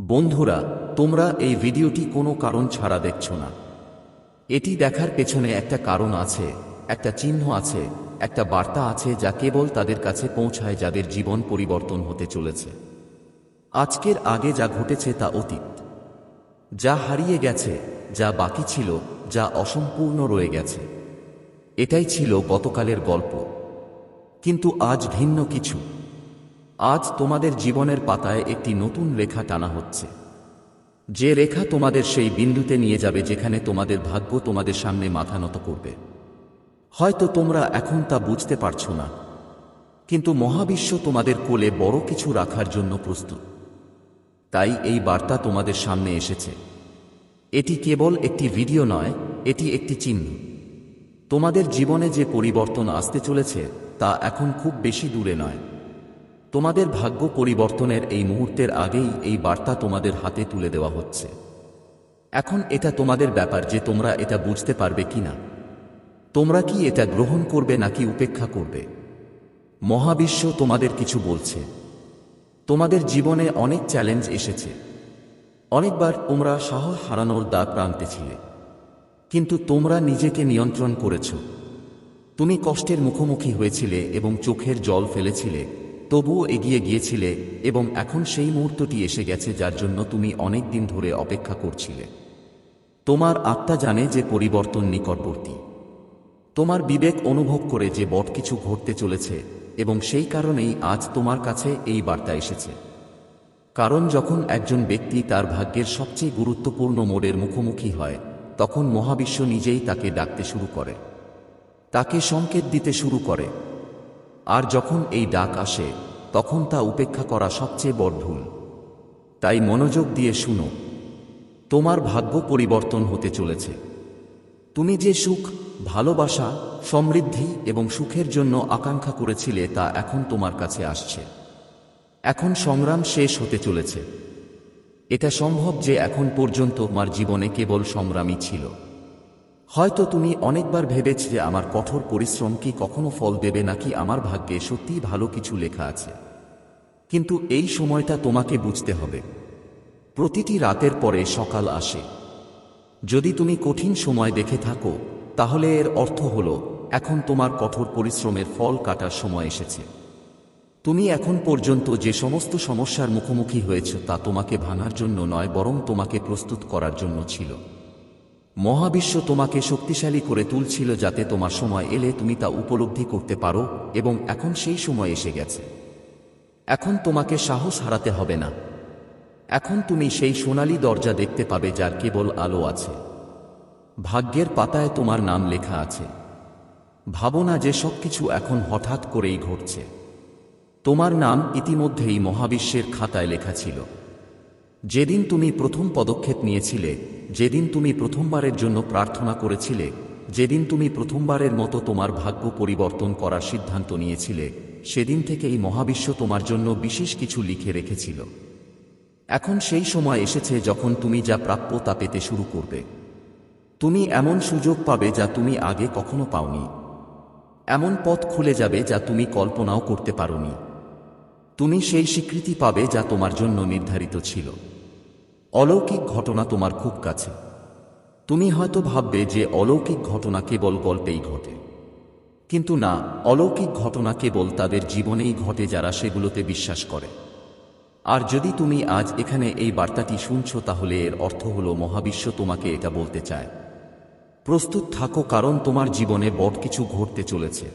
বন্ধুরা, তোমরা এই ভিডিওটি কোনো কারণ ছাড়া দেখছ না। এটি দেখার পেছনে একটা কারণ আছে, একটা চিহ্ন আছে, একটা বার্তা আছে যা কেবল তাদের কাছে পৌঁছায় যাদের জীবন পরিবর্তন হতে চলেছে। আজকের আগে যা ঘটেছে তা অতীত। যা হারিয়ে গেছে, যা বাকি ছিল, যা অসম্পূর্ণ রয়ে গেছে। এটাই ছিল গতকালের গল্প। কিন্তু আজ ভিন্ন কিছু। আজ তোমাদের জীবনের পাতায় একটি নতুন রেখা টানা হচ্ছে। যে রেখা তোমাদের সেই বিন্দুতে নিয়ে যাবে যেখানে তোমাদের ভাগ্য তোমাদের সামনে মাথা নত করবে। হয়তো তোমরা এখন তা বুঝতে পারছ না। কিন্তু মহাবিশ্ব তোমাদের কোলে বড় কিছু রাখার জন্য প্রস্তুত। তাই এই বার্তা তোমাদের সামনে এসেছে। এটি কেবল একটি ভিডিও নয়, এটি একটি চিহ্ন। তোমাদের জীবনে যে পরিবর্তন আসতে চলেছে, তা এখন খুব বেশি দূরে নয়। তোমাদের ভাগ্য পরিবর্তনের এই মুহূর্তের আগেই এই বার্তা তোমাদের হাতে তুলে দেওয়া হচ্ছে। এখন এটা তোমাদের ব্যাপার যে তোমরা এটা বুঝতে পারবে কি না। তোমরা কি এটা গ্রহণ করবে নাকি উপেক্ষা করবে? মহাবিশ্ব তোমাদের কিছু বলছে। তোমাদের জীবনে অনেক চ্যালেঞ্জ এসেছে। অনেকবার তোমরা সাহস হারানোর দ্বার প্রান্তে ছিলে। কিন্তু তোমরা নিজেকে নিয়ন্ত্রণ করেছ। তুমি কষ্টের মুখোমুখি হয়েছিলে এবং চোখের জল ফেলেছিলে। তবুও এগিয়ে গিয়েছিলে এবং এখন সেই মুহূর্তটি এসে গেছে যার জন্য তুমি অনেক দিন ধরে অপেক্ষা করছিলে। তোমার আত্মা জানে যে পরিবর্তন নিকটবর্তী। তোমার বিবেক অনুভব করে যে বট কিছু ঘটতে চলেছে এবং সেই কারণেই আজ তোমার কাছে এই বার্তা এসেছে। কারণ যখন একজন ব্যক্তি তার ভাগ্যের সবচেয়ে গুরুত্বপূর্ণ মোড়ের মুখোমুখি হয়, তখন মহাবিশ্ব নিজেই তাকে ডাকতে শুরু করে। তাকে সংকেত দিতে শুরু করে। আর যখন এই ডাক আসে, তখন তা উপেক্ষা করা সবচেয়ে বড় ভুল। তাই মনোযোগ দিয়ে শুনো, তোমার ভাগ্য পরিবর্তন হতে চলেছে। তুমি যে সুখ, ভালোবাসা, সমৃদ্ধি এবং সুখের জন্য আকাঙ্ক্ষা করেছিলে তা এখন তোমার কাছে আসছে। এখন সংগ্রাম শেষ হতে চলেছে। এটা সম্ভব যে এখন পর্যন্ত তোমার জীবনে কেবল সংগ্রামই ছিল। হয়তো তুমি অনেকবার ভেবেছ যে আমার কঠোর পরিশ্রম কি কখনো ফল দেবে নাকি আমার ভাগ্যে সত্যিই ভালো কিছু লেখা আছে। কিন্তু এই সময়টা তোমাকে বুঝতে হবে। প্রতিটি রাতের পরে সকাল আসে। যদি তুমি কঠিন সময় দেখে থাকো, তাহলে এর অর্থ হল, এখন তোমার কঠোর পরিশ্রমের ফল কাটার সময় এসেছে। তুমি এখন পর্যন্ত যে সমস্ত সমস্যার মুখোমুখি হয়েছ তা তোমাকে ভাঙার জন্য নয়, বরং তোমাকে প্রস্তুত করার জন্য ছিল। মহাবিশ্ব তোমাকে শক্তিশালী করে তুলছিল যাতে তোমার সময় এলে তুমি তা উপলব্ধি করতে পারো এবং এখন সেই সময় এসে গেছে। এখন তোমাকে সাহস হারাতে হবে না। এখন তুমি সেই সোনালী দরজা দেখতে পাবে যার কেবল আলো আছে। ভাগ্যের পাতায় তোমার নাম লেখা আছে। ভাবো না যে সবকিছু এখন হঠাৎ করেই ঘটছে। তোমার নাম ইতিমধ্যেই মহাবিশ্বের খাতায় লেখা ছিল। যেদিন তুমি প্রথম পদক্ষেপ নিয়েছিলে যেদিন তুমি প্রথমবারের জন্য প্রার্থনা করেছিলে, যেদিন তুমি প্রথমবারের মতো তোমার ভাগ্য পরিবর্তন করার সিদ্ধান্ত নিয়েছিলে, সেদিন থেকেই মহাবিশ্ব তোমার জন্য বিশেষ কিছু লিখে রেখেছিল। এখন সেই সময় এসেছে যখন তুমি যা প্রাপ্য তা পেতে শুরু করবে। তুমি এমন সুযোগ পাবে যা তুমি আগে কখনো পাওনি। এমন পথ খুলে যাবে যা তুমি কল্পনাও করতে পারোনি। তুমি সেই স্বীকৃতি পাবে যা তোমার জন্য নির্ধারিত ছিল। অলৌকিক ঘটনা তোমার খুব কাছে। তুমি হয়তো ভাববে যে অলৌকিক ঘটনা কেবল গল্পেই ঘটে। কিন্তু না, অলৌকিক ঘটনা কেবল তাদের জীবনেই ঘটে যারা সেগুলোতে বিশ্বাস করে। আর যদি তুমি আজ এখানে এই বার্তাটি শুনছ, তাহলে এর অর্থ হল, মহাবিশ্ব তোমাকে এটা বলতে চায়। প্রস্তুত থাকো, কারণ তোমার জীবনে বড় কিছু ঘটতে চলেছে।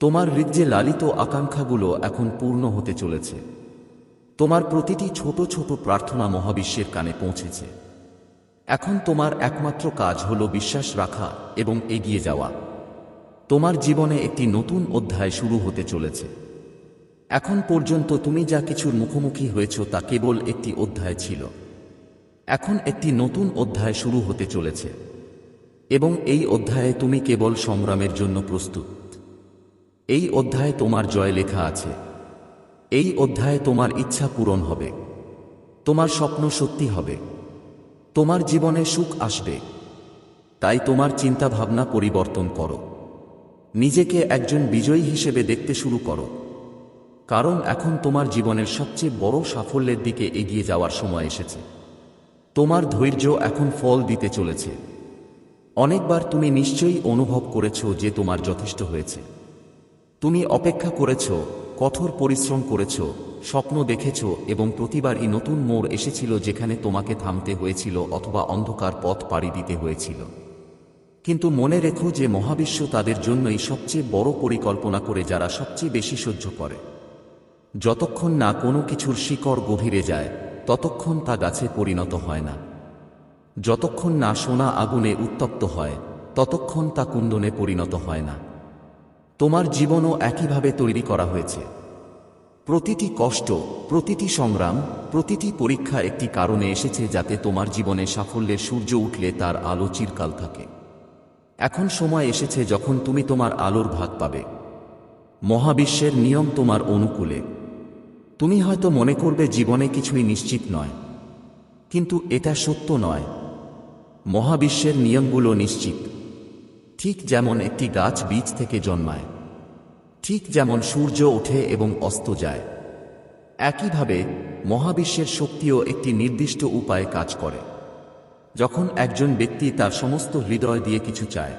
তোমার হৃদয়ে লালিত আকাঙ্ক্ষাগুলো এখন পূর্ণ হতে চলেছে। তোমার প্রতিটি ছোট ছোট প্রার্থনা মহাবিশ্বের কানে পৌঁছেছে। এখন তোমার একমাত্র কাজ হল বিশ্বাস রাখা এবং এগিয়ে যাওয়া। তোমার জীবনে একটি নতুন অধ্যায় শুরু হতে চলেছে। এখন পর্যন্ত তুমি যা কিছুর মুখোমুখি হয়েছ তা কেবল একটি অধ্যায় ছিল। এখন একটি নতুন অধ্যায় শুরু হতে চলেছে। এবং এই অধ্যায়ে তুমি কেবল সংগ্রামের জন্য প্রস্তুত। এই অধ্যায়ে তোমার জয় লেখা আছে। এই অধ্যায়ে তোমার ইচ্ছা পূরণ হবে। তোমার স্বপ্ন সত্যি হবে। তোমার জীবনে সুখ আসবে। তাই তোমার চিন্তাভাবনা পরিবর্তন করো। নিজেকে একজন বিজয়ী হিসেবে দেখতে শুরু করো। কারণ এখন তোমার জীবনের সবচেয়ে বড় সাফল্যের দিকে এগিয়ে যাওয়ার সময় এসেছে। তোমার ধৈর্য এখন ফল দিতে চলেছে। অনেকবার তুমি নিশ্চয়ই অনুভব করেছ যে তোমার যথেষ্ট হয়েছে। তুমি অপেক্ষা করেছ কঠোর পরিশ্রম করেছ, স্বপ্ন দেখেছ এবং প্রতিবারই নতুন মোড় এসেছিল যেখানে তোমাকে থামতে হয়েছিল অথবা অন্ধকার পথ পাড়ি দিতে হয়েছিল। কিন্তু মনে রেখো যে মহাবিশ্ব তাদের জন্যই সবচেয়ে বড় পরিকল্পনা করে যারা সবচেয়ে বেশি সহ্য করে। যতক্ষণ না কোনো কিছুর শিকড় গভীরে যায়, ততক্ষণ তা গাছে পরিণত হয় না। যতক্ষণ না সোনা আগুনে উত্তপ্ত হয়, ততক্ষণ তা কুণ্ডনে পরিণত হয় না। তোমার জীবনও একইভাবে তৈরি করা হয়েছে। প্রতিটি কষ্ট, প্রতিটি সংগ্রাম, প্রতিটি পরীক্ষা একটি কারণে এসেছে যাতে তোমার জীবনে সাফল্যের সূর্য উঠলে তার আলো চিরকাল থাকে। এখন সময় এসেছে যখন তুমি তোমার আলোর ভাগ পাবে। মহাবিশ্বের নিয়ম তোমার অনুকূলে। তুমি হয়তো মনে করবে জীবনে কিছুই নিশ্চিত নয়। কিন্তু এটা সত্য নয়। মহাবিশ্বের নিয়মগুলো নিশ্চিত। ঠিক যেমন একটি গাছ বীজ থেকে জন্মায়, ঠিক যেমন সূর্য ওঠে এবং অস্ত যায়, একইভাবে মহাবিশ্বের শক্তিও একটি নির্দিষ্ট উপায়ে কাজ করে। যখন একজন ব্যক্তি তার সমস্ত হৃদয় দিয়ে কিছু চায়,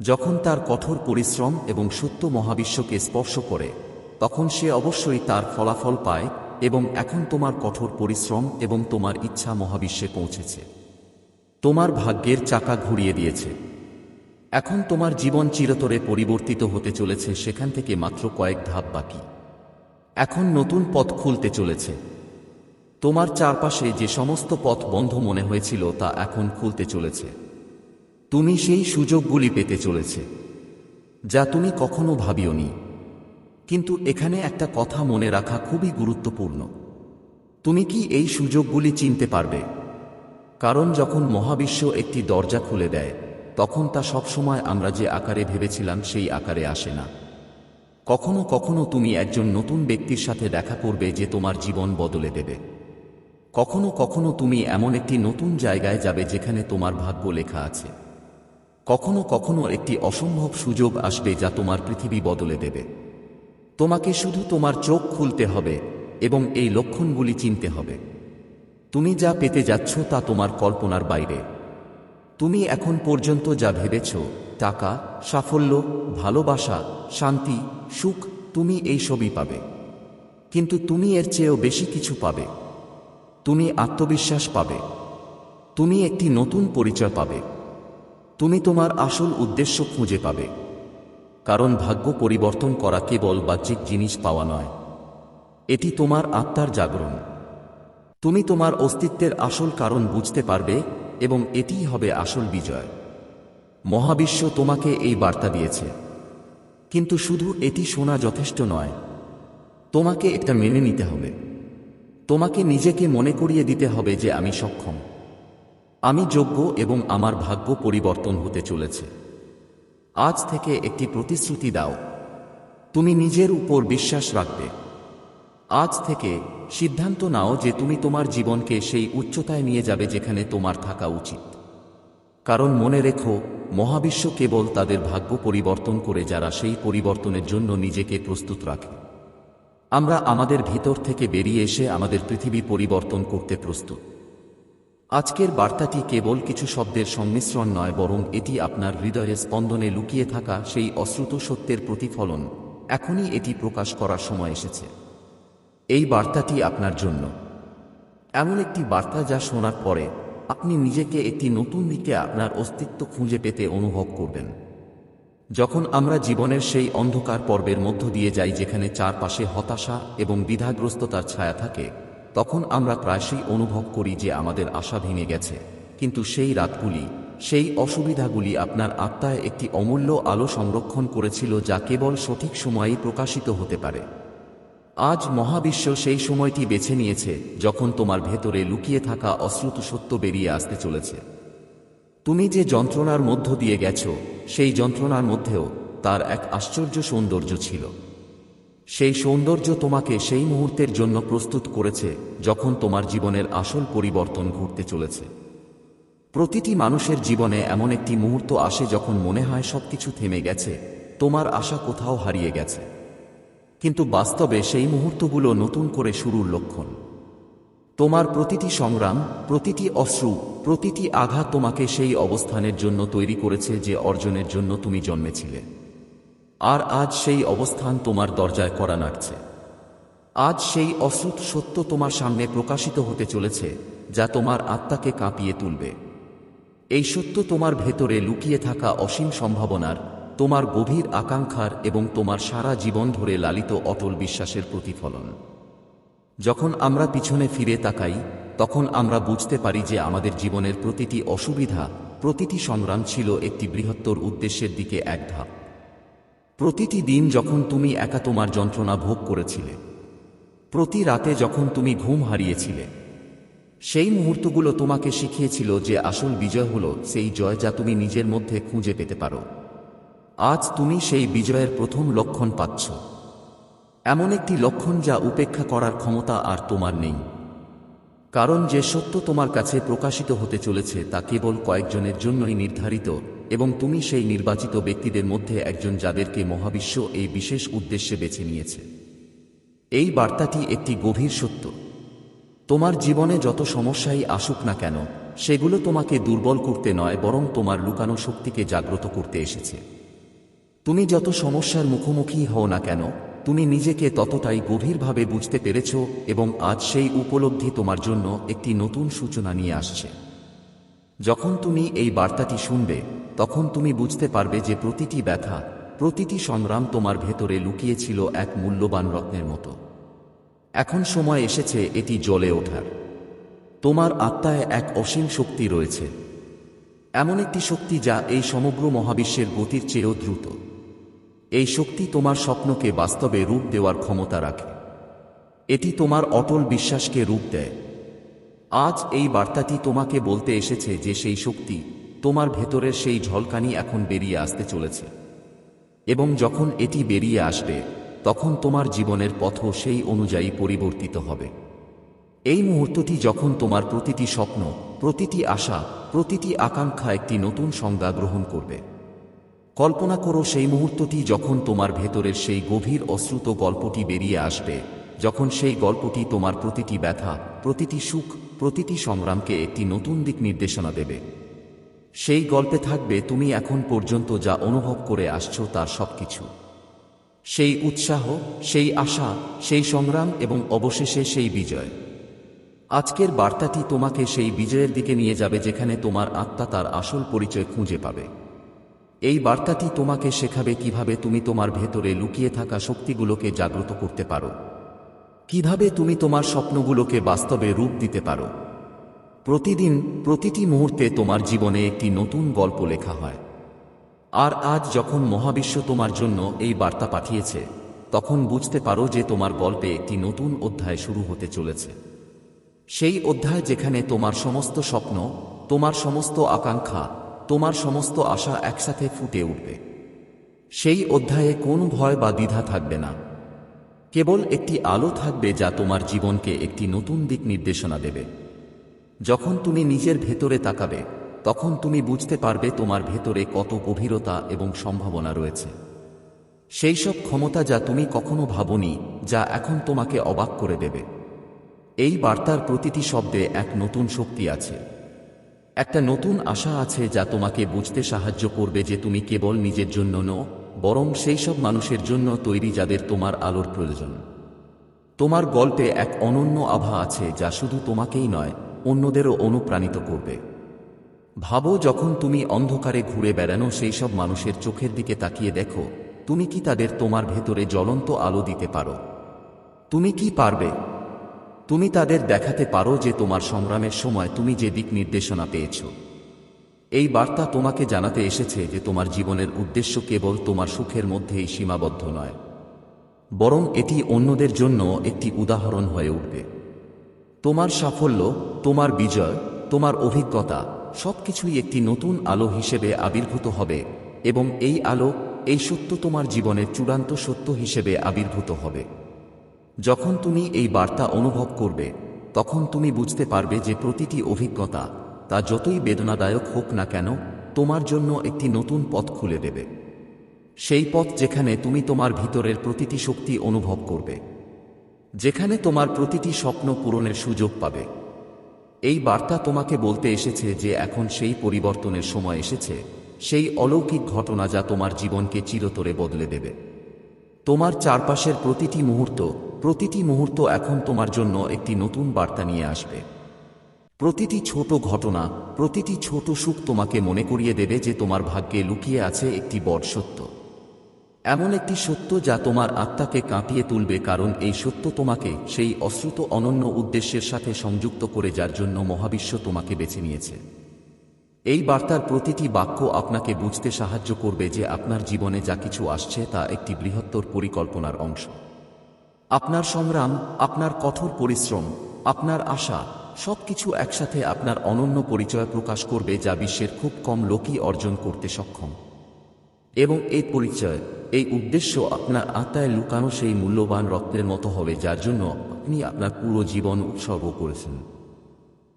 যখন তার কঠোর পরিশ্রম এবং সত্য মহাবিশ্বকে স্পর্শ করে, তখন সে অবশ্যই তার ফলাফল পায় এবং এখন তোমার কঠোর পরিশ্রম এবং তোমার ইচ্ছা মহাবিশ্বে পৌঁছেছে। তোমার ভাগ্যের চাকা ঘুরিয়ে দিয়েছে। এখন তোমার জীবন চিরতরে পরিবর্তিত হতে চলেছে, সেখান থেকে মাত্র কয়েক ধাপ বাকি। এখন নতুন পথ খুলতে চলেছে। তোমার চারপাশে যে সমস্ত পথ বন্ধ মনে হয়েছিল, তা এখন খুলতে চলেছে। তুমি সেই সুযোগগুলি পেতে চলেছে, যা তুমি কখনো ভাবিওনি। কিন্তু এখানে একটা কথা মনে রাখা খুবই গুরুত্বপূর্ণ। তুমি কি এই সুযোগগুলি চিনতে পারবে? কারণ যখন মহাবিশ্ব একটি দরজা খুলে দেয় তখন তা সবসময় আমরা যে আকারে ভেবেছিলাম সেই আকারে আসে না। কখনো কখনো তুমি একজন নতুন ব্যক্তির সাথে দেখা করবে যে তোমার জীবন বদলে দেবে। কখনো কখনো তুমি এমন একটি নতুন জায়গায় যাবে যেখানে তোমার ভাগ্য লেখা আছে। কখনো কখনো একটি অসম্ভব সুযোগ আসবে যা তোমার পৃথিবী বদলে দেবে। তোমাকে শুধু তোমার চোখ খুলতে হবে এবং এই লক্ষণগুলি চিনতে হবে। তুমি যা পেতে যাচ্ছ তা তোমার কল্পনার বাইরে। তুমি এখন পর্যন্ত যা ভেবেছ, টাকা, সাফল্য, ভালোবাসা, শান্তি, সুখ, তুমি এই সবই পাবে। কিন্তু তুমি এর চেয়েও বেশি কিছু পাবে। তুমি আত্মবিশ্বাস পাবে। তুমি একটি নতুন পরিচয় পাবে। তুমি তোমার আসল উদ্দেশ্য খুঁজে পাবে। কারণ ভাগ্য পরিবর্তন করা কেবল বাহ্যিক জিনিস পাওয়া নয়। এটি তোমার আত্মার জাগরণ। তুমি তোমার অস্তিত্বের আসল কারণ বুঝতে পারবে এবং এটিই হবে আসল বিজয়। মহাবিশ্ব তোমাকে এই বার্তা দিয়েছে। কিন্তু শুধু এটি শোনা যথেষ্ট নয়, তোমাকে এটা মেনে নিতে হবে। তোমাকে নিজেকে মনে করিয়ে দিতে হবে যে আমি সক্ষম। আমি যোগ্য এবং আমার ভাগ্য পরিবর্তন হতে চলেছে। আজ থেকে একটি প্রতিশ্রুতি দাও। তুমি নিজের উপর বিশ্বাস রাখবে। আজ থেকে সিদ্ধান্ত নাও যে তুমি তোমার জীবনকে সেই উচ্চতায় নিয়ে যাবে যেখানে তোমার থাকা উচিত। কারণ মনে রেখো, মহাবিশ্ব কেবল তাদের ভাগ্য পরিবর্তন করে যারা সেই পরিবর্তনের জন্য নিজেকে প্রস্তুত রাখে। আমরা আমাদের ভিতর থেকে বেরিয়ে এসে আমাদের পৃথিবী পরিবর্তন করতে প্রস্তুত। আজকের বার্তাটি কেবল কিছু শব্দের সংমিশ্রণ নয়, বরং এটি আপনার হৃদয়ের স্পন্দনে লুকিয়ে থাকা সেই অশ্রুত সত্যের প্রতিফলন। এখনই এটি প্রকাশ করার সময় এসেছে। এই বার্তাটি আপনার জন্য। এমন একটি বার্তা যা শোনার পরে আপনি নিজেকে একটি নতুন দিকে আপনার অস্তিত্ব খুঁজে পেতে অনুভব করবেন। যখন আমরা জীবনের সেই অন্ধকার পর্বের মধ্য দিয়ে যাই যেখানে চারপাশে হতাশা এবং দ্বিধাগ্রস্ততার ছায়া থাকে, তখন আমরা প্রায়শই অনুভব করি যে আমাদের আশা ভেঙে গেছে। কিন্তু সেই রাতগুলি, সেই অসুবিধাগুলি আপনার আত্মায় একটি অমূল্য আলো সংরক্ষণ করেছিল যা কেবল সঠিক সময়েই প্রকাশিত হতে পারে। আজ মহাবিশ্ব সেই সময়টি বেছে নিয়েছে, যখন তোমার ভেতরে লুকিয়ে থাকা অশ্রুত সত্য বেরিয়ে আসতে চলেছে। তুমি যে যন্ত্রণার মধ্য দিয়ে গেছ, সেই যন্ত্রণার মধ্যেও তার এক আশ্চর্য সৌন্দর্য ছিল। সেই সৌন্দর্য তোমাকে সেই মুহূর্তের জন্য প্রস্তুত করেছে, যখন তোমার জীবনের আসল পরিবর্তন ঘটতে চলেছে। প্রতিটি মানুষের জীবনে এমন একটি মুহূর্ত আসে যখন মনে হয় সবকিছু থেমে গেছে, তোমার আশা কোথাও হারিয়ে গেছে। কিন্তু বাস্তবে সেই মুহূর্তগুলো নতুন করে শুরুর লক্ষণ। তোমার প্রতিটি সংগ্রাম, প্রতিটি অশ্রু, প্রতিটি আঘাত তোমাকে সেই অবস্থানের জন্য তৈরি করেছে যে অর্জনের জন্য তুমি জন্মেছিলে। আর আজ সেই অবস্থান তোমার দরজায় করা নাড়ছে। আজ সেই অশ্রুত সত্য তোমার সামনে প্রকাশিত হতে চলেছে, যা তোমার আত্মাকে কাঁপিয়ে তুলবে। এই সত্য তোমার ভেতরে লুকিয়ে থাকা অসীম সম্ভাবনার তোমার গভীর আকাঙ্ক্ষার এবং তোমার সারা জীবন ধরে লালিত অটল বিশ্বাসের প্রতিফলন। যখন আমরা পিছনে ফিরে তাকাই, তখন আমরা বুঝতে পারি যে আমাদের জীবনের প্রতিটি অসুবিধা, প্রতিটি সংগ্রাম ছিল একটি বৃহত্তর উদ্দেশ্যের দিকে এক ধাপ। প্রতিটি দিন যখন তুমি একা তোমার যন্ত্রণা ভোগ করেছিলে, প্রতি রাতে যখন তুমি ঘুম হারিয়েছিলে, সেই মুহূর্তগুলো তোমাকে শিখিয়েছিল যে আসল বিজয় হল সেই জয় যা তুমি নিজের মধ্যে খুঁজে পেতে পারো। আজ তুমি সেই বিজয়ের প্রথম লক্ষণ পাচ্ছ। এমন একটি লক্ষণ যা উপেক্ষা করার ক্ষমতা আর তোমার নেই। কারণ যে সত্য তোমার কাছে প্রকাশিত হতে চলেছে তা কেবল কয়েকজনের জন্যই নির্ধারিত এবং তুমি সেই নির্বাচিত ব্যক্তিদের মধ্যে একজন যাদেরকে মহাবিশ্ব এই বিশেষ উদ্দেশ্যে বেছে নিয়েছে। এই বার্তাটি একটি গভীর সত্য। তোমার জীবনে যত সমস্যাই আসুক না কেন, সেগুলো তোমাকে দুর্বল করতে নয়, বরং তোমার লুকানো শক্তিকে জাগ্রত করতে এসেছে। তুমি যত সমস্যার মুখোমুখি হও না কেন, তুমি নিজেকে ততটাই গভীরভাবে বুঝতে পেরেছ এবং আজ সেই উপলব্ধি তোমার জন্য একটি নতুন সূচনা নিয়ে আসছে। যখন তুমি এই বার্তাটি শুনবে, তখন তুমি বুঝতে পারবে যে প্রতিটি ব্যথা, প্রতিটি সংগ্রাম তোমার ভেতরে লুকিয়েছিল এক মূল্যবান রত্নের মতো। এখন সময় এসেছে এটি জ্বলে ওঠার। তোমার আত্মায় এক অসীম শক্তি রয়েছে। এমন একটি শক্তি যা এই সমগ্র মহাবিশ্বের গতির চেয়েও দ্রুত। এই শক্তি তোমার স্বপ্নকে বাস্তবে রূপ দেওয়ার ক্ষমতা রাখে। এটি তোমার অটল বিশ্বাসকে রূপ দেয়। আজ এই বার্তাটি তোমাকে বলতে এসেছে যে সেই শক্তি তোমার ভেতরের সেই ঝলকানি এখন বেরিয়ে আসতে চলেছে। এবং যখন এটি বেরিয়ে আসবে, তখন তোমার জীবনের পথ সেই অনুযায়ী পরিবর্তিত হবে। এই মুহূর্তটি যখন তোমার প্রতিটি স্বপ্ন, প্রতিটি আশা, প্রতিটি আকাঙ্ক্ষা একটি নতুন সংজ্ঞা গ্রহণ করবে। কল্পনা করো সেই মুহূর্তটি যখন তোমার ভেতরের সেই গভীর অশ্রুত গল্পটি বেরিয়ে আসবে, যখন সেই গল্পটি তোমার প্রতিটি ব্যথা, প্রতিটি সুখ, প্রতিটি সংগ্রামকে একটি নতুন দিক নির্দেশনা দেবে। সেই গল্পে থাকবে, তুমি এখন পর্যন্ত যা অনুভব করে আসছো তার সবকিছু। সেই উৎসাহ, সেই আশা, সেই সংগ্রাম এবং অবশেষে সেই বিজয়। আজকের বার্তাটি তোমাকে সেই বিজয়ের দিকে নিয়ে যাবে যেখানে তোমার আত্মা তার আসল পরিচয় খুঁজে পাবে। এই বার্তাটি তোমাকে শেখাবে কীভাবে তুমি তোমার ভেতরে লুকিয়ে থাকা শক্তিগুলোকে জাগ্রত করতে পারো। কীভাবে তুমি তোমার স্বপ্নগুলোকে বাস্তবে রূপ দিতে পারো। প্রতিদিন, প্রতিটি মুহূর্তে তোমার জীবনে একটি নতুন গল্প লেখা হয়। আর আজ যখন মহাবিশ্ব তোমার জন্য এই বার্তা পাঠিয়েছে, তখন বুঝতে পারো যে তোমার গল্পে একটি নতুন অধ্যায় শুরু হতে চলেছে। সেই অধ্যায় যেখানে তোমার সমস্ত স্বপ্ন, তোমার সমস্ত আকাঙ্ক্ষা তোমার সমস্ত আশা একসাথে ফুটে উঠবে। সেই অধ্যায়ে কোন ভয় বা দ্বিধা থাকবে না। কেবল একটি আলো থাকবে যা তোমার জীবনকে একটি নতুন দিক নির্দেশনা দেবে। যখন তুমি নিজের ভেতরে তাকাবে, তখন তুমি বুঝতে পারবে তোমার ভেতরে কত গভীরতা এবং সম্ভাবনা রয়েছে। সেই সব ক্ষমতা যা তুমি কখনো ভাবনি, যা এখন তোমাকে অবাক করে দেবে। এই বার্তার প্রতিটি শব্দে এক নতুন শক্তি আছে। একটা নতুন আশা আছে যা তোমাকে বুঝতে সাহায্য করবে যে তুমি কেবল নিজের জন্য নও, বরং সেই সব মানুষের জন্য তৈরি যাদের তোমার আলোর প্রয়োজন। তোমার গল্পে এক অনন্য আভা আছে যা শুধু তোমাকেই নয়, অন্যদেরও অনুপ্রাণিত করবে। ভাবো যখন তুমি অন্ধকারে ঘুরে বেড়ানো সেই সব মানুষের চোখের দিকে তাকিয়ে দেখো, তুমি কি তাদের তোমার ভেতরে জ্বলন্ত আলো দিতে পারো? তুমি কি পারবে? তুমি তাদের দেখাতে পারো যে তোমার সংগ্রামের সময় তুমি যে দিক নির্দেশনা পেয়েছ। এই বার্তা তোমাকে জানাতে এসেছে যে তোমার জীবনের উদ্দেশ্য কেবল তোমার সুখের মধ্যেই সীমাবদ্ধ নয়, বরং এটি অন্যদের জন্য একটি উদাহরণ হয়ে উঠবে। তোমার সাফল্য, তোমার বিজয়, তোমার অভিজ্ঞতা সবকিছুই একটি নতুন আলো হিসেবে আবির্ভূত হবে এবং এই আলো, এই সত্য তোমার জীবনের চূড়ান্ত সত্য হিসেবে আবির্ভূত হবে। যখন তুমি এই বার্তা অনুভব করবে, তখন তুমি বুঝতে পারবে যে প্রতিটি অভিজ্ঞতা, তা যতই বেদনাদায়ক হোক না কেন, তোমার জন্য একটি নতুন পথ খুলে দেবে। সেই পথ যেখানে তুমি তোমার ভিতরের প্রতিটি শক্তি অনুভব করবে, যেখানে তোমার প্রতিটি স্বপ্ন পূরণের সুযোগ পাবে। এই বার্তা তোমাকে বলতে এসেছে যে এখন সেই পরিবর্তনের সময় এসেছে, সেই অলৌকিক ঘটনা যা তোমার জীবনকে চিরতরে বদলে দেবে। তোমার চারপাশের প্রতিটি মুহূর্ত প্রতিটি মুহূর্ত এখন তোমার জন্য একটি নতুন বার্তা নিয়ে আসবে। প্রতিটি ছোট ঘটনা, প্রতিটি ছোট সুখ তোমাকে মনে করিয়ে দেবে যে তোমার ভাগ্যে লুকিয়ে আছে একটি বড় সত্য। এমন একটি সত্য যা তোমার আত্মাকে কাঁপিয়ে তুলবে কারণ এই সত্য তোমাকে সেই অশ্রুত অনন্য উদ্দেশ্যের সাথে সংযুক্ত করে যার জন্য মহাবিশ্ব তোমাকে বেছে নিয়েছে। এই বার্তার প্রতিটি বাক্য আপনাকে বুঝতে সাহায্য করবে যে আপনার জীবনে যা কিছু আসছে তা একটি বৃহত্তর পরিকল্পনার অংশ। আপনার সংগ্রাম, আপনার কঠোর পরিশ্রম, আপনার আশা, সবকিছু একসাথে আপনার অনন্য পরিচয় প্রকাশ করবে যা বিশ্বের খুব কম লোকই অর্জন করতে সক্ষম। এবং এই পরিচয়, এই উদ্দেশ্য আপনার আত্মায় লুকানো সেই মূল্যবান রক্তের মতো হবে যার জন্য আপনি আপনার পুরো জীবন উৎসর্গ করেছেন।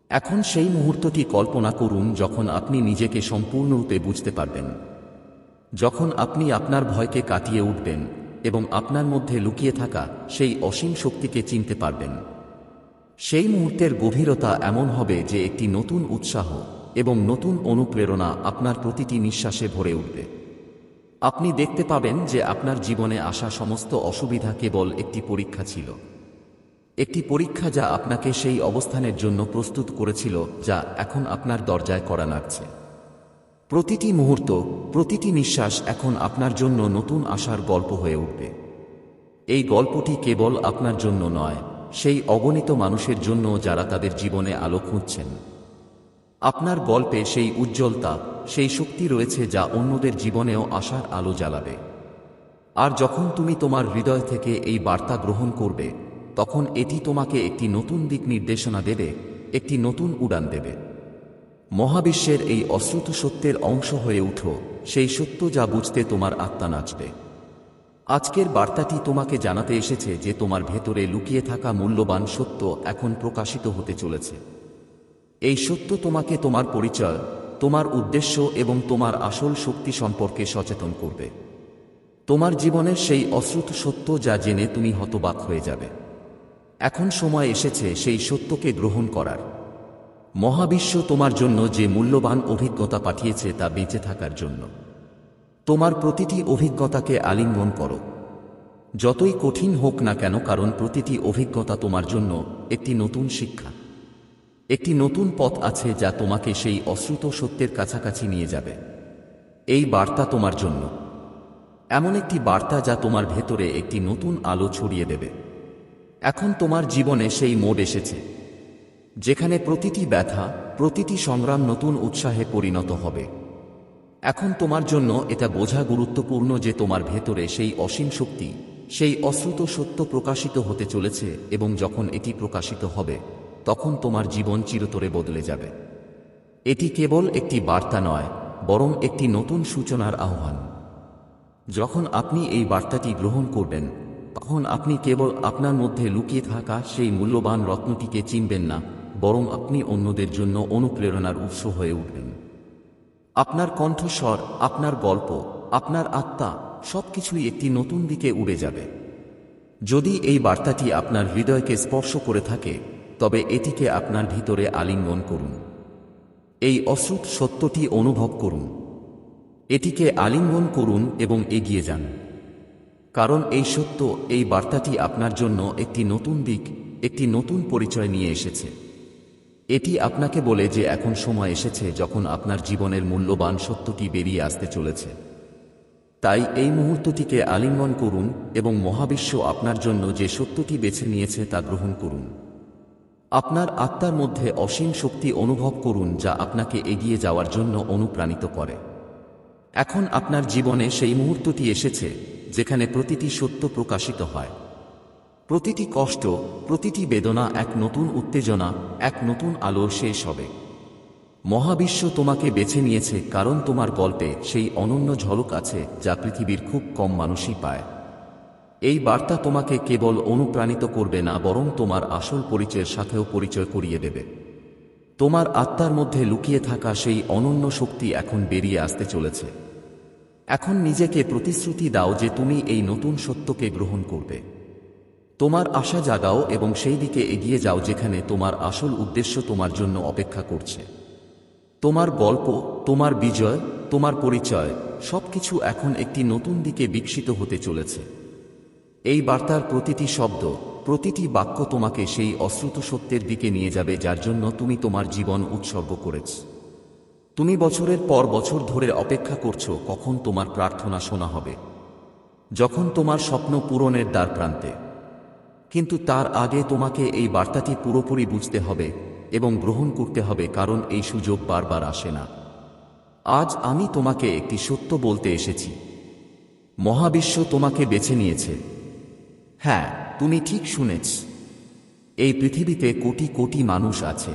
এখন সেই মুহূর্তটি কল্পনা করুন যখন আপনি নিজেকে সম্পূর্ণরূপে বুঝতে পারবেন। যখন আপনি আপনার ভয়কে কাটিয়ে উঠবেন এবং আপনার মধ্যে লুকিয়ে থাকা সেই অসীম শক্তিকে চিনতে পারবেন। সেই মুহূর্তের গভীরতা এমন হবে যে একটি নতুন উৎসাহ এবং নতুন অনুপ্রেরণা আপনার প্রতিটি নিঃশ্বাসে ভরে উঠবে। আপনি দেখতে পাবেন যে আপনার জীবনে আসা সমস্ত অসুবিধা কেবল একটি পরীক্ষা ছিল। একটি পরীক্ষা যা আপনাকে সেই অবস্থানের জন্য প্রস্তুত করেছিল, যা এখন আপনার দরজায় করা নাড়ছে। প্রতিটি মুহূর্ত প্রতিটি নিঃশ্বাস এখন আপনার জন্য নতুন আশার গল্প হয়ে উঠবে। এই গল্পটি কেবল আপনার জন্য নয়, সেই অগণিত মানুষের জন্য যারা তাদের জীবনে আলো খুঁজছেন। আপনার গল্পে সেই উজ্জ্বলতা, সেই শক্তি রয়েছে যা অন্যদের জীবনেও আশার আলো জ্বালাবে। আর যখন তুমি তোমার হৃদয় থেকে এই বার্তা গ্রহণ করবে, তখন এটি তোমাকে একটি নতুন দিক নির্দেশনা দেবে, একটি নতুন উড়ান দেবে। মহাবিশ্বের এই অশ্রুত সত্যের অংশ হয়ে উঠো, সেই সত্য যা বুঝতে তোমার আত্মা নাচবে। আজকের বার্তাটি তোমাকে জানাতে এসেছে যে তোমার ভেতরে লুকিয়ে থাকা মূল্যবান সত্য এখন প্রকাশিত হতে চলেছে। এই সত্য তোমাকে তোমার পরিচয়, তোমার উদ্দেশ্য এবং তোমার আসল শক্তি সম্পর্কে সচেতন করবে। তোমার জীবনের সেই অশ্রুত সত্য যা জেনে তুমি হতবাক হয়ে যাবে। এখন সময় এসেছে সেই সত্যকে গ্রহণ করার। মহাবিশ্ব তোমার জন্য যে মূল্যবান অভিজ্ঞতা পাঠিয়েছে তা বেঁচে থাকার জন্য। তোমার প্রতিটি অভিজ্ঞতাকে আলিঙ্গন করো। যতই কঠিন হোক না কেন, কারণ প্রতিটি অভিজ্ঞতা তোমার জন্য একটি নতুন শিক্ষা। একটি নতুন পথ আছে যা তোমাকে সেই অশ্রুত সত্যের কাছাকাছি নিয়ে যাবে। এই বার্তা তোমার জন্য। এমন একটি বার্তা যা তোমার ভেতরে একটি নতুন আলো ছড়িয়ে দেবে। এখন তোমার জীবনে সেই মোড এসেছে। যেখানে প্রতিটি ব্যথা, প্রতিটি সংগ্রাম নতুন উৎসাহে পরিণত হবে। এখন তোমার জন্য এটা বোঝা গুরুত্বপূর্ণ যে তোমার ভেতরে সেই অসীম শক্তি, সেই অশ্রুত সত্য প্রকাশিত হতে চলেছে এবং যখন এটি প্রকাশিত হবে, তখন তোমার জীবন চিরতরে বদলে যাবে। এটি কেবল একটি বার্তা নয়, বরং একটি নতুন সূচনার আহ্বান। যখন আপনি এই বার্তাটি গ্রহণ করবেন, তখন আপনি কেবল আপনার মধ্যে লুকিয়ে থাকা সেই মূল্যবান রত্নটিকে চিনবেন না বরং আপনি অন্যদের জন্য অনুপ্রেরণার উৎস হয়ে উঠবেন। আপনার কণ্ঠস্বর, আপনার গল্প, আপনার আত্মা সবকিছুই একটি নতুন দিকে উড়ে যাবে। যদি এই বার্তাটি আপনার হৃদয়কে স্পর্শ করে থাকে, তবে এটিকে আপনার ভিতরে আলিঙ্গন করুন। এই অশ্রুত সত্যটি অনুভব করুন। এটিকে আলিঙ্গন করুন এবং এগিয়ে যান। কারণ এই সত্য, এই বার্তাটি আপনার জন্য একটি নতুন দিক, একটি নতুন পরিচয় নিয়ে এসেছে। এটি আপনাকে বলে যে এখন সময় এসেছে যখন আপনার জীবনের মূল্যবান সত্যটি বেরিয়ে আসতে চলেছে। তাই এই মুহূর্তটিকে আলিঙ্গন করুন এবং মহাবিশ্ব আপনার জন্য যে সত্যটি বেছে নিয়েছে তা গ্রহণ করুন। আপনার আত্মার মধ্যে অসীম শক্তি অনুভব করুন যা আপনাকে এগিয়ে যাওয়ার জন্য অনুপ্রাণিত করে। এখন আপনার জীবনে সেই মুহূর্তটি এসেছে, যেখানে প্রতিটি সত্য প্রকাশিত হয়। প্রতিটি কষ্ট, প্রতিটি বেদনা এক নতুন উত্তেজনা, এক নতুন আলোর শেষ হবে। মহাবিশ্ব তোমাকে বেছে নিয়েছে কারণ তোমার গল্পে সেই অনন্য ঝলক আছে যা পৃথিবীর খুব কম মানুষই পায়। এই বার্তা তোমাকে কেবল অনুপ্রাণিত করবে না, বরং তোমার আসল পরিচয়ের সাথেও পরিচয় করিয়ে দেবে। তোমার আত্মার মধ্যে লুকিয়ে থাকা সেই অনন্য শক্তি এখন বেরিয়ে আসতে চলেছে। এখন নিজেকে প্রতিশ্রুতি দাও যে তুমি এই নতুন সত্যকে গ্রহণ করবে। তোমার আশা জাগাও এবং সেই দিকে এগিয়ে যাও যেখানে তোমার আসল উদ্দেশ্য তোমার জন্য অপেক্ষা করছে। তোমার গল্প, তোমার বিজয়, তোমার পরিচয় সবকিছু এখন একটি নতুন দিকে বিকশিত হতে চলেছে। এই বার্তার প্রতিটি শব্দ, প্রতিটি বাক্য তোমাকে সেই অশ্রুত সত্যের দিকে নিয়ে যাবে যার জন্য তুমি তোমার জীবন উৎসর্গ করেছ। তুমি বছরের পর বছর ধরে অপেক্ষা করছ কখন তোমার প্রার্থনা শোনা হবে। যখন তোমার স্বপ্ন পূরণের দ্বার প্রান্তে। কিন্তু তার আগে তোমাকে এই বার্তাটি পুরোপুরি বুঝতে হবে এবং গ্রহণ করতে হবে, কারণ এই সুযোগ বারবার আসে না। আজ আমি তোমাকে একটি সত্য বলতে এসেছি। মহাবিশ্ব তোমাকে বেছে নিয়েছে। হ্যাঁ তুমি ঠিক শুনেছ। এই পৃথিবীতে কোটি কোটি মানুষ আছে।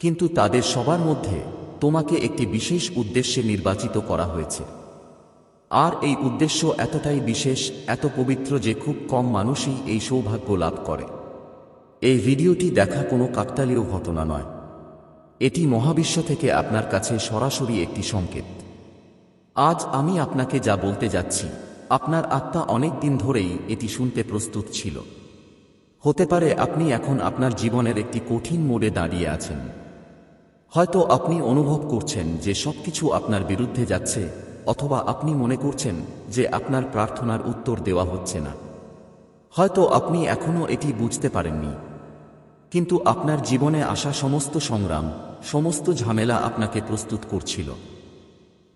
কিন্তু তাদের সবার মধ্যে তোমাকে একটি বিশেষ উদ্দেশ্যে নির্বাচিত করা হয়েছে। আর এই উদ্দেশ্য এতটাই বিশেষ, এত পবিত্র যে খুব কম মানুষই এই সৌভাগ্য লাভ করে। এই ভিডিওটি দেখা কোনো কাকতালীয় ঘটনা নয়। এটি মহাবিশ্ব থেকে আপনার কাছে সরাসরি একটি সংকেত। আজ আমি আপনাকে যা বলতে যাচ্ছি, আপনার আত্মা অনেক দিন ধরেই এটি শুনতে প্রস্তুত ছিল। হতে পারে আপনি এখন আপনার জীবনের একটি কঠিন মোড়ে দাঁড়িয়ে আছেন। হয়তো আপনি অনুভব করছেন যে সবকিছু আপনার বিরুদ্ধে যাচ্ছে অথবা আপনি মনে করছেন যে আপনার প্রার্থনার উত্তর দেওয়া হচ্ছে না। হয়তো আপনি এখনও এটি বুঝতে পারেননি। কিন্তু আপনার জীবনে আসা সমস্ত সংগ্রাম, সমস্ত ঝামেলা আপনাকে প্রস্তুত করছিল।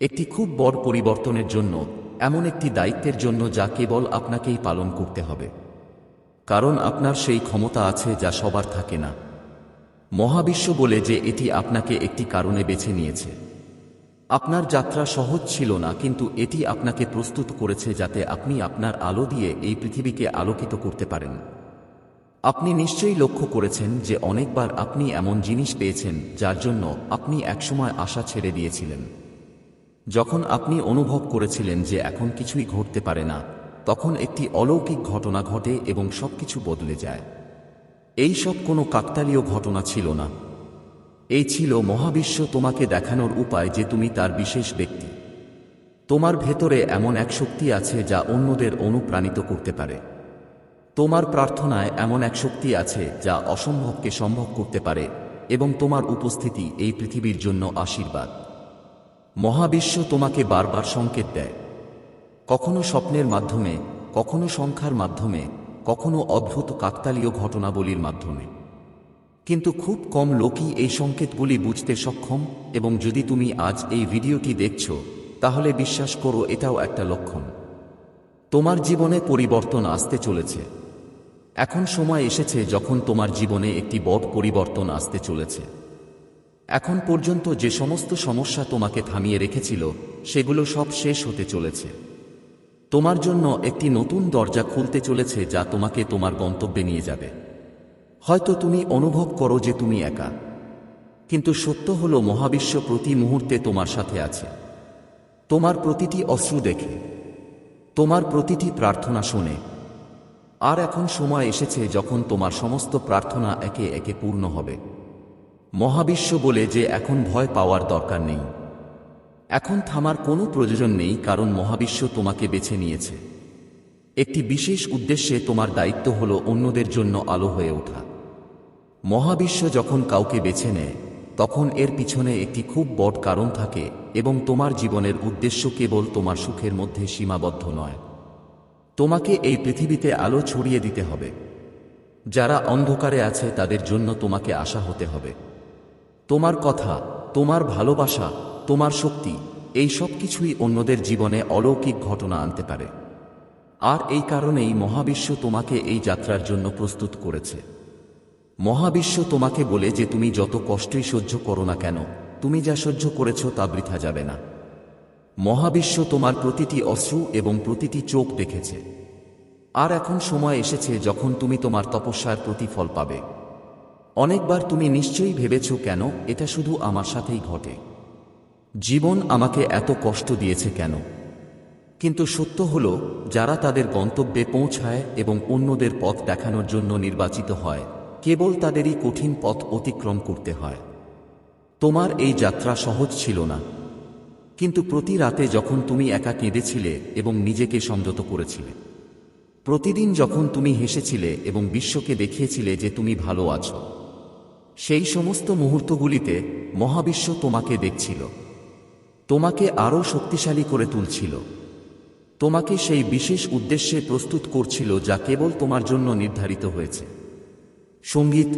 একটি খুব বড় পরিবর্তনের জন্য, এমন একটি দায়িত্বের জন্য যা কেবল আপনাকেই পালন করতে হবে। কারণ আপনার সেই ক্ষমতা আছে যা সবার থাকে না। মহাবিশ্ব বলে যে এটি আপনাকে একটি কারণে বেছে নিয়েছে। আপনার যাত্রা সহজ ছিল না, কিন্তু এটি আপনাকে প্রস্তুত করেছে যাতে আপনি আপনার আলো দিয়ে এই পৃথিবীকে আলোকিত করতে পারেন। আপনি নিশ্চয়ই লক্ষ্য করেছেন যে অনেকবার আপনি এমন জিনিস পেয়েছেন যার জন্য আপনি একসময় আশা ছেড়ে দিয়েছিলেন। যখন আপনি অনুভব করেছিলেন যে এখন কিছুই ঘটতে পারে না, তখন একটি অলৌকিক ঘটনা ঘটে এবং সবকিছু বদলে যায়। এই সব কোনো কাকতালীয় ঘটনা ছিল না। এই ছিল মহাবিশ্ব তোমাকে দেখানোর উপায় যে তুমি তার বিশেষ ব্যক্তি। তোমার ভেতরে এমন এক শক্তি আছে যা অন্যদের অনুপ্রাণিত করতে পারে। তোমার প্রার্থনায় এমন এক শক্তি আছে যা অসম্ভবকে সম্ভব করতে পারে এবং তোমার উপস্থিতি এই পৃথিবীর জন্য আশীর্বাদ। মহাবিশ্ব তোমাকে বারবার সংকেত দেয়। কখনো স্বপ্নের মাধ্যমে, কখনো সংখ্যার মাধ্যমে, কখনো অদ্ভুত কাকতালীয় ঘটনাবলীর মাধ্যমে। কিন্তু খুব কম লোকই এই সংকেতগুলি বুঝতে সক্ষম, এবং যদি তুমি আজ এই ভিডিওটি দেখছ, তাহলে বিশ্বাস করো এটাও একটা লক্ষণ। তোমার জীবনে পরিবর্তন আসতে চলেছে। এখন সময় এসেছে যখন তোমার জীবনে একটি বড় পরিবর্তন আসতে চলেছে। এখন পর্যন্ত যে সমস্ত সমস্যা তোমাকে থামিয়ে রেখেছিল, সেগুলো সব শেষ হতে চলেছে। তোমার জন্য একটি নতুন দরজা খুলতে চলেছে যা তোমাকে তোমার গন্তব্যে নিয়ে যাবে। হয়তো তুমি অনুভব করো যে তুমি একা। কিন্তু সত্য হল, মহাবিশ্ব প্রতি মুহূর্তে তোমার সাথে আছে। তোমার প্রতিটি অশ্রু দেখে, তোমার প্রতিটি প্রার্থনা শোনে। আর এখন সময় এসেছে যখন তোমার সমস্ত প্রার্থনা একে একে পূর্ণ হবে। মহাবিশ্ব বলে যে এখন ভয় পাওয়ার দরকার নেই। এখন থামার কোনো প্রয়োজন নেই, কারণ মহাবিশ্ব তোমাকে বেছে নিয়েছে। একটি বিশেষ উদ্দেশ্যে তোমার দায়িত্ব হল অন্যদের জন্য আলো হয়ে ওঠা। মহাবিশ্ব যখন কাউকে বেছে নেয়, তখন এর পিছনে একটি খুব বড় কারণ থাকে এবং তোমার জীবনের উদ্দেশ্য কেবল তোমার সুখের মধ্যে সীমাবদ্ধ নয়। তোমাকে এই পৃথিবীতে আলো ছড়িয়ে দিতে হবে। যারা অন্ধকারে আছে, তাদের জন্য তোমাকে আশা হতে হবে। তোমার কথা, তোমার ভালোবাসা, তোমার শক্তি, এই সব কিছুই অন্যদের জীবনে অলৌকিক ঘটনা আনতে পারে। আর এই কারণেই মহাবিশ্ব তোমাকে এই যাত্রার জন্য প্রস্তুত করেছে। মহাবিশ্ব তোমাকে বলে যে তুমি যত কষ্টই সহ্য করো না কেন, তুমি যা সহ্য করেছ তা বৃথা যাবে না। মহাবিশ্ব তোমার প্রতিটি অশ্রু এবং প্রতিটি চোখ দেখেছে। আর এখন সময় এসেছে যখন তুমি তোমার তপস্যার প্রতিফল পাবে। অনেকবার তুমি নিশ্চয়ই ভেবেছ কেন, এটা শুধু আমার সাথেই ঘটে। জীবন আমাকে এত কষ্ট দিয়েছে কেন? কিন্তু সত্য হল, যারা তাদের গন্তব্যে পৌঁছায় এবং অন্যদের পথ দেখানোর জন্য নির্বাচিত হয় কেবল তাদেরই কঠিন পথ অতিক্রম করতে হয়। তোমার এই যাত্রা সহজ ছিল না। কিন্তু প্রতি রাতে যখন তুমি একা কেঁদেছিলে এবং নিজেকে সংযত করেছিলে, প্রতিদিন যখন তুমি হেসেছিলে এবং বিশ্বকে দেখিয়েছিলে যে তুমি ভালো আছো, সেই সমস্ত মুহূর্তগুলিতে মহাবিশ্ব তোমাকে দেখছিল। তোমাকে আরও শক্তিশালী করে তুলছিল। তোমাকে সেই বিশেষ উদ্দেশ্যে প্রস্তুত করছিল যা কেবল তোমার জন্য নির্ধারিত হয়েছে। সংগীত